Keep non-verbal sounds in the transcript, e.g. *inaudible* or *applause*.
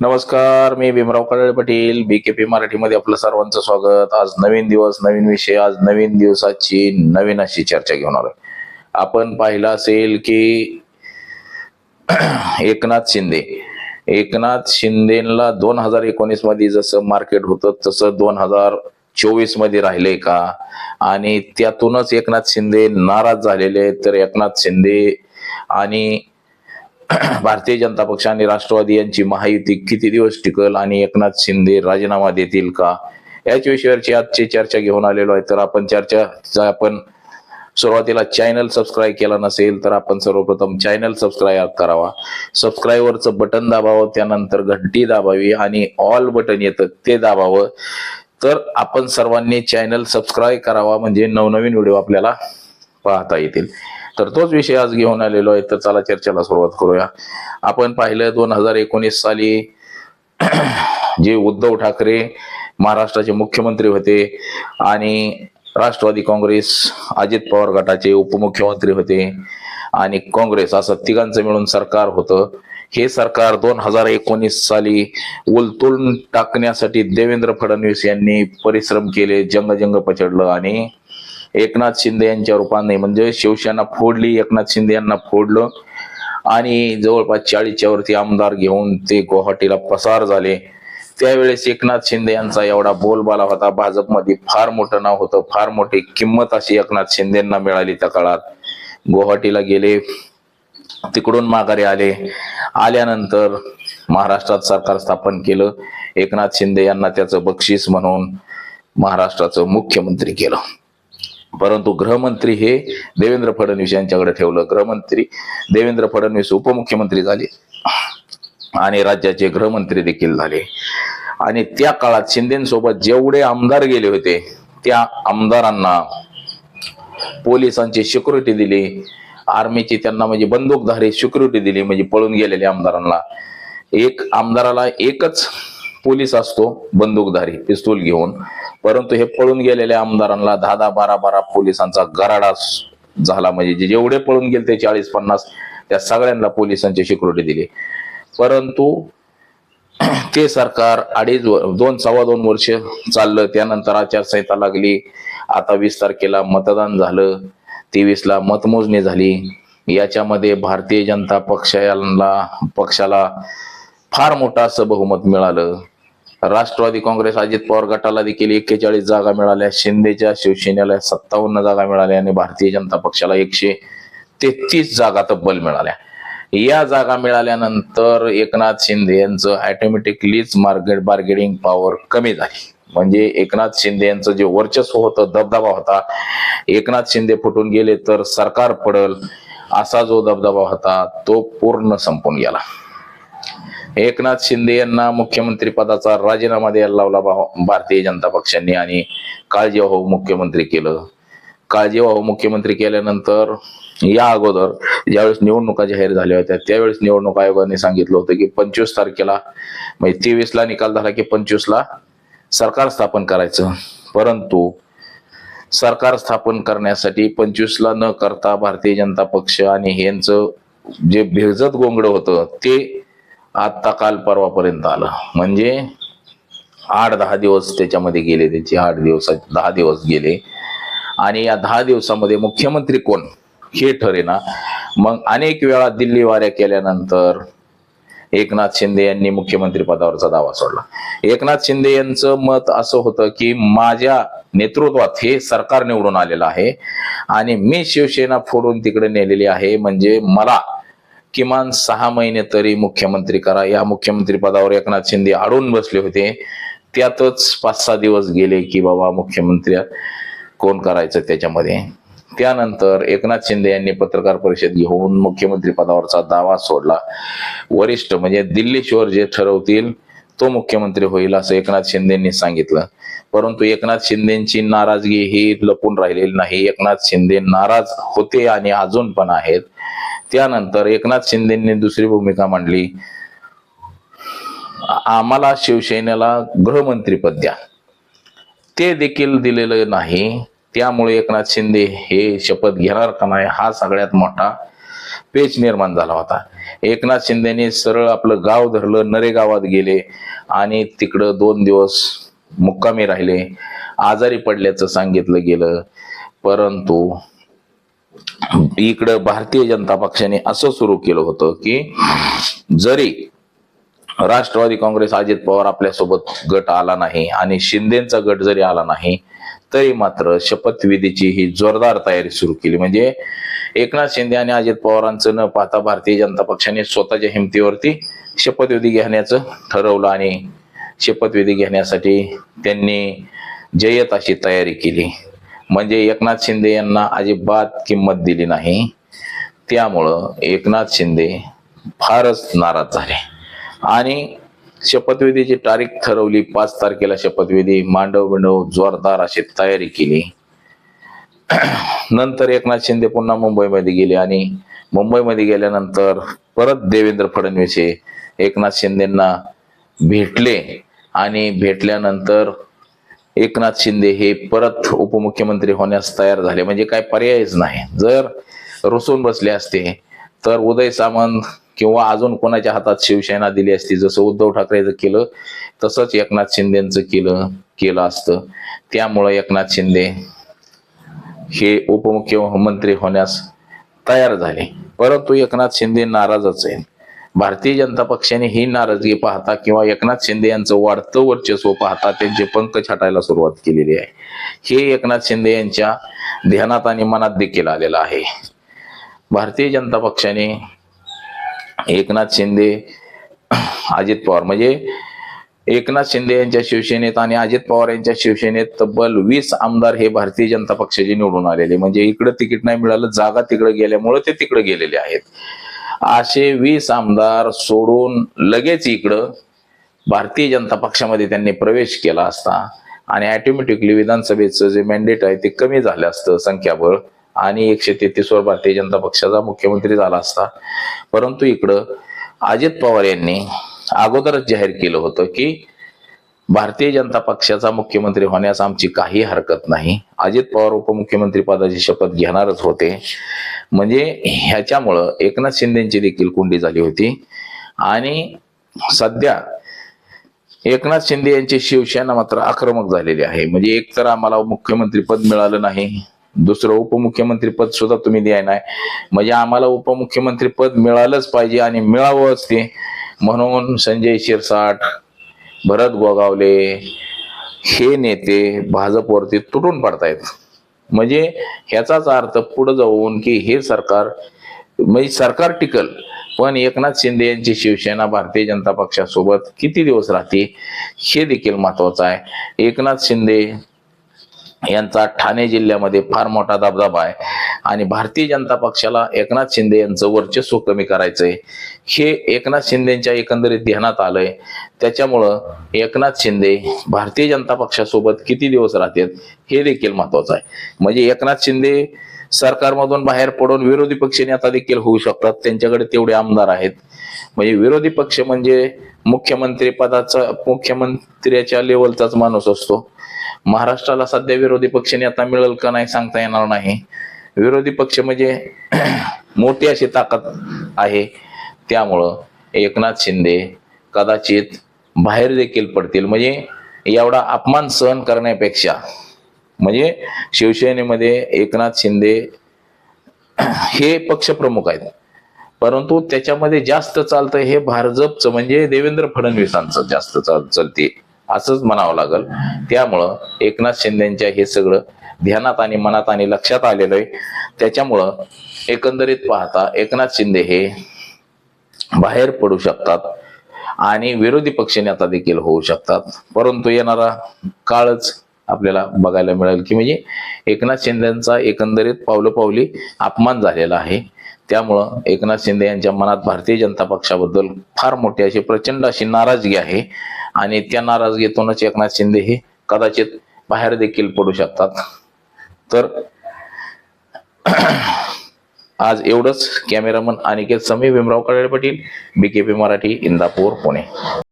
नमस्कार मी भीमराव कळळे पाटील पी मराठीमध्ये आपलं सर्वांचं स्वागत. आज नवीन दिवस नवीन विषय आज नवीन दिवसाची नवीन अशी चर्चा घेऊन आलोय. आपण पाहिलं असेल की *clears throat* एकनाथ शिंदे. एकनाथ शिंदेला दोन हजार एकोणीसमध्ये जसं मार्केट होतं तसं दोन हजार चोवीसमध्ये राहिले का? आणि त्यातूनच एकनाथ शिंदे नाराज झालेले तर एकनाथ शिंदे आणि *clears throat* भारतीय जनता पक्ष आणि राष्ट्रवादी यांची महायुती किती दिवस टिकल आणि एकनाथ शिंदे राजीनामा देतील का? याच विषयावरची आजची चर्चा घेऊन आलेलो आहे. तर आपण चर्चा आपण सुरुवातीला चॅनल सबस्क्राईब केला नसेल तर आपण सर्वप्रथम चॅनल सबस्क्राईब करावा. सबस्क्राईबवरचं बटन दाबावं त्यानंतर घंटी दाबावी आणि ऑल बटन येतं ते दाबावं. तर आपण सर्वांनी चॅनल सबस्क्राईब करावा म्हणजे नवनवीन व्हिडिओ आपल्याला पाहता येतील. तर तोच विषय आज घेऊन आलेलो आहे. तर चला चर्चेला सुरुवात करूया. आपण पाहिलं दोन हजार एकोणीस साली *clears throat* जे उद्धव ठाकरे महाराष्ट्राचे मुख्यमंत्री होते आणि राष्ट्रवादी काँग्रेस अजित पवार गटाचे उपमुख्यमंत्री होते आणि काँग्रेस असं तिघांचं मिळून सरकार होतं. हे सरकार दोन हजार एकोणीस साली उलतून टाकण्यासाठी देवेंद्र फडणवीस यांनी परिश्रम केले जंग जंग पचडलं आणि एकनाथ शिंदे यांच्या रूपाने. म्हणजे शिवसेना फोडली एकनाथ शिंदे यांना फोडलं. आणि जवळपास चाळीसच्या वरती आमदार घेऊन ते गुवाहाटीला पसार झाले. त्यावेळेस एकनाथ शिंदे यांचा एवढा बोलबाला होता. भाजपमध्ये फार मोठं नाव होतं. फार मोठी किंमत अशी एकनाथ शिंदेना मिळाली त्या काळात. गुवाहाटीला गेले. तिकडून माघारी आले. आल्यानंतर महाराष्ट्रात सरकार स्थापन केलं. एकनाथ शिंदे यांना त्याचं बक्षीस म्हणून महाराष्ट्राचं मुख्यमंत्री केलं. परंतु गृहमंत्री हे देवेंद्र फडणवीस यांच्याकडे ठेवलं. गृहमंत्री देवेंद्र फडणवीस उपमुख्यमंत्री झाले. आणि राज्याचे गृहमंत्री देखील झाले. आणि त्या काळात शिंदेसोबत जेवढे आमदार गेले होते त्या आमदारांना पोलिसांची सिक्युरिटी दिली. आर्मीची त्यांना म्हणजे बंदूकधारी सिक्युरिटी दिली म्हणजे पळून गेलेल्या आमदारांना. एक आमदाराला एकच पोलीस असतो बंदूकधारी पिस्तूल घेऊन. परंतु हे पळून गेलेल्या आमदारांना दहा दहा बारा बारा पोलिसांचा गराडा झाला. म्हणजे जे जेवढे पळून गेले ते चाळीस पन्नास त्या सगळ्यांना पोलिसांची सिक्युरिटी दिली. परंतु *clears throat* ते सरकार अडीच व- दोन सव्वा दोन वर्ष चाललं. त्यानंतर आचारसंहिता लागली. आता वीस तारखेला मतदान झालं. तेवीसला मतमोजणी झाली. याच्यामध्ये भारतीय जनता पक्षाला पक्षाला फार मोठं असं बहुमत मिळालं. राष्ट्रवादी काँग्रेस अजित पवार गटाला देखील एक्केचाळीस जागा मिळाल्या. शिंदेच्या शिवसेनेला सत्तावन्न जागा मिळाल्या आणि भारतीय जनता पक्षाला एकशे तेहतीस जागा तब्बल मिळाल्या. या जागा मिळाल्यानंतर एकनाथ शिंदे यांचं ऑटोमॅटिकलीच मार्केट बार्गेनिंग पॉवर कमी झाली. म्हणजे एकनाथ शिंदे यांचं जे वर्चस्व होतं दबदबा होता एकनाथ शिंदे फुटून गेले तर सरकार पडल असा जो दबदबा होता तो पूर्ण संपून गेला. एकनाथ शिंदे यांना मुख्यमंत्री पदाचा राजीनामा द्यायला लावला भारतीय जनता पक्षांनी आणि काळजीवाहू मुख्यमंत्री केलं. काळजीवाहू मुख्यमंत्री केल्यानंतर या अगोदर ज्यावेळेस निवडणुका जाहीर झाल्या होत्या त्यावेळेस निवडणूक आयोगाने सांगितलं होतं की पंचवीस तारखेला म्हणजे तेवीस ला निकाल झाला की पंचवीस ला सरकार स्थापन करायचं. परंतु सरकार स्थापन करण्यासाठी पंचवीस ला न करता भारतीय जनता पक्ष आणि यांचं जे भेजत गोंगड होतं ते आता काल परवापर्यंत आलं. म्हणजे आठ दहा दिवस त्याच्यामध्ये गेले त्याचे आठ दिवस दहा दिवस गेले. आणि या दहा दिवसामध्ये मुख्यमंत्री कोण? हे ठरेना मग अनेक वेळा दिल्ली वाऱ्या केल्यानंतर एकनाथ शिंदे यांनी मुख्यमंत्री पदावरचा दावा सोडला. एकनाथ शिंदे यांचं मत असं होतं की माझ्या नेतृत्वात हे सरकार निवडून आलेलं आहे आणि मी शिवसेना फोडून तिकडे नेलेली आहे. म्हणजे मला किमान सहा महिने तरी मुख्यमंत्री करा. या मुख्यमंत्री पदावर एकनाथ शिंदे अडून बसले होते. त्यातच पाच सहा दिवस गेले की बाबा मुख्यमंत्री कोण करायचं त्याच्यामध्ये? त्यानंतर एकनाथ शिंदे यांनी पत्रकार परिषद घेऊन मुख्यमंत्री पदावरचा दावा सोडला. वरिष्ठ म्हणजे दिल्लीश्वर जे ठरवतील तो मुख्यमंत्री होईल असं एकनाथ शिंदेंनी सांगितलं. परंतु एकनाथ शिंदेची नाराजगी ही लपून राहिलेली नाही. एकनाथ शिंदे नाराज होते आणि अजून पण आहेत. त्यानंतर एकनाथ शिंदेंनी दुसरी भूमिका मांडली. आम्हाला शिवसेनेला गृहमंत्रीपद द्या. ते देखील दिलेलं नाही. त्यामुळे एकनाथ शिंदे हे शपथ घेणार का नाही हा सगळ्यात मोठा पेच निर्माण झाला होता. एकनाथ शिंदेने सरळ आपलं गाव धरलं नरे गावात गेले आणि तिकडं दोन दिवस मुक्कामी राहिले. आजारी पडल्याचं सांगितलं गेलं. परंतु इकडं भारतीय जनता पक्षाने असं सुरू केलं होतं की जरी राष्ट्रवादी काँग्रेस अजित पवार आपल्यासोबत गट आला नाही आणि शिंदेचा गट जरी आला नाही तरी मात्र शपथविधीची ही जोरदार तयारी सुरू केली. म्हणजे एकनाथ शिंदे आणि अजित पवारांचं न पाहता भारतीय जनता पक्षाने स्वतःच्या हिमतीवरती शपथविधी घेण्याचं ठरवलं आणि शपथविधी घेण्यासाठी त्यांनी जयत अशी तयारी केली. म्हणजे एकनाथ शिंदे यांना अजिबात किंमत दिली नाही. त्यामुळं एकनाथ शिंदे फारच नाराज झाले. आणि शपथविधीची तारीख ठरवली पाच तारखेला शपथविधी मांडव बिंडव जोरदार अशी तयारी केली. नंतर एकनाथ शिंदे पुन्हा मुंबईमध्ये गेले आणि मुंबईमध्ये गेल्यानंतर परत देवेंद्र फडणवीस हे एकनाथ शिंदेना भेटले. आणि भेटल्यानंतर एकनाथ शिंदे हे परत उपमुख्यमंत्री होण्यास तयार झाले. म्हणजे काय पर्यायच नाही. जर रुसून बसले असते तर उदय सामंत किंवा अजून कोणाच्या हातात शिवसेना दिली असती जसं उद्धव ठाकरेचं केलं तसंच एकनाथ शिंदेचं केलं केलं असतं. त्यामुळं एकनाथ शिंदे हे उपमुख्यमंत्री होण्यास तयार झाले. परंतु एकनाथ शिंदे नाराजच आहे भारतीय जनता पक्षाने ही नाराजगी पाहता किंवा एकनाथ शिंदे यांचं वाढतं वर्चस्व पाहता त्यांचे पंख छाटायला सुरुवात केलेली आहे. हे एकनाथ शिंदे यांच्या ध्यानात आणि मनात देखील आलेलं आहे. भारतीय जनता पक्षाने एकनाथ शिंदे अजित पवार म्हणजे एकनाथ शिंदे यांच्या शिवसेनेत आणि अजित पवार यांच्या शिवसेनेत तब्बल वीस आमदार हे भारतीय जनता पक्षाचे निवडून आलेले. म्हणजे इकडं तिकीट नाही मिळालं जागा तिकडे गेल्यामुळे ते तिकडे गेलेले आहेत. असे वीस आमदार सोडून लगेच इकडं भारतीय जनता पक्षामध्ये त्यांनी प्रवेश केला असता. आणि ऑटोमॅटिकली विधानसभेचं जे मॅन्डेट आहे ते कमी झालं असतं संख्याबळ. आणि एकशे तेहतीसवर भारतीय जनता पक्षाचा मुख्यमंत्री झाला असता. परंतु इकडं अजित पवार यांनी अगोदरच जाहीर केलं होतं की भारतीय जनता पक्षाचा मुख्यमंत्री होण्यास आमची काही हरकत नाही. अजित पवार उपमुख्यमंत्री पदाची शपथ घेणारच होते. म्हणजे ह्याच्यामुळं एकनाथ शिंदेची देखील कुंडी झाली होती. आणि सध्या एकनाथ शिंदे यांची शिवसेना मात्र आक्रमक झालेली आहे. म्हणजे एक तर आम्हाला मुख्यमंत्री पद मिळालं नाही. दुसरं उपमुख्यमंत्री पद सुद्धा तुम्ही द्याय नाही. म्हणजे आम्हाला उपमुख्यमंत्री पद मिळालंच पाहिजे आणि मिळावंच ते. म्हणून संजय शिरसाट भरत गोगावले हे नेते भाजपवरती तुटून पडतायत. म्हणजे ह्याचाच अर्थ पुढे जाऊन की हे सरकार म्हणजे सरकार टिकल पण एकनाथ शिंदे यांची शिवसेना भारतीय जनता पक्षासोबत किती दिवस राहते हे देखील महत्वाचं आहे. एकनाथ शिंदे यांचा ठाणे जिल्ह्यामध्ये फार मोठा दबदबा आहे. आणि भारतीय जनता पक्षाला एकनाथ शिंदे यांचं वर्चस्व कमी करायचंय. हे एकनाथ शिंदेच्या एकंदरीत ध्यानात आलंय. त्याच्यामुळं एकनाथ शिंदे भारतीय जनता पक्षासोबत किती दिवस राहतात हे देखील महत्वाचं आहे. म्हणजे एकनाथ शिंदे सरकारमधून बाहेर पडून विरोधी पक्ष नेता देखील होऊ शकतात त्यांच्याकडे तेवढे आमदार आहेत. म्हणजे विरोधी पक्ष म्हणजे मुख्यमंत्री पदाचा मुख्यमंत्र्याच्या लेवलचाच माणूस असतो. महाराष्ट्राला सध्या विरोधी पक्ष आता मिळेल का नाही सांगता येणार नाही. विरोधी पक्ष म्हणजे *clears throat* मोठी अशी ताकद आहे. त्यामुळं एकनाथ शिंदे कदाचित बाहेर देखील पडतील. म्हणजे एवढा अपमान सहन करण्यापेक्षा म्हणजे शिवसेनेमध्ये एकनाथ शिंदे *clears throat* हे पक्षप्रमुख आहेत. परंतु त्याच्यामध्ये जास्त चालतं हे भाजपचं म्हणजे देवेंद्र फडणवीसांचं जास्त चाल चालते असंच म्हणावं लागल. त्यामुळं एकनाथ शिंदेच्या हे सगळं ध्यानात आणि मनात आणि लक्षात आलेलं आहे. त्याच्यामुळं एकंदरीत पाहता एकनाथ शिंदे हे बाहेर पडू शकतात आणि विरोधी पक्षनेता देखील होऊ शकतात. परंतु येणारा काळच आपल्याला बघायला मिळेल की म्हणजे एकनाथ शिंदेचा एकंदरीत पावलोपावली अपमान झालेला आहे. त्यामुळं एकनाथ शिंदे यांच्या मनात भारतीय जनता पक्षाबद्दल फार मोठी अशी प्रचंड अशी नाराजगी आहे आणि त्या नाराजगीतूनच एकनाथ शिंदे हे कदाचित बाहेर देखील पडू शकतात. तर आज एवढंच. Cameraman Aniket Sami Bhimrao Kadale Patil BKP Marathi Indapur Pune.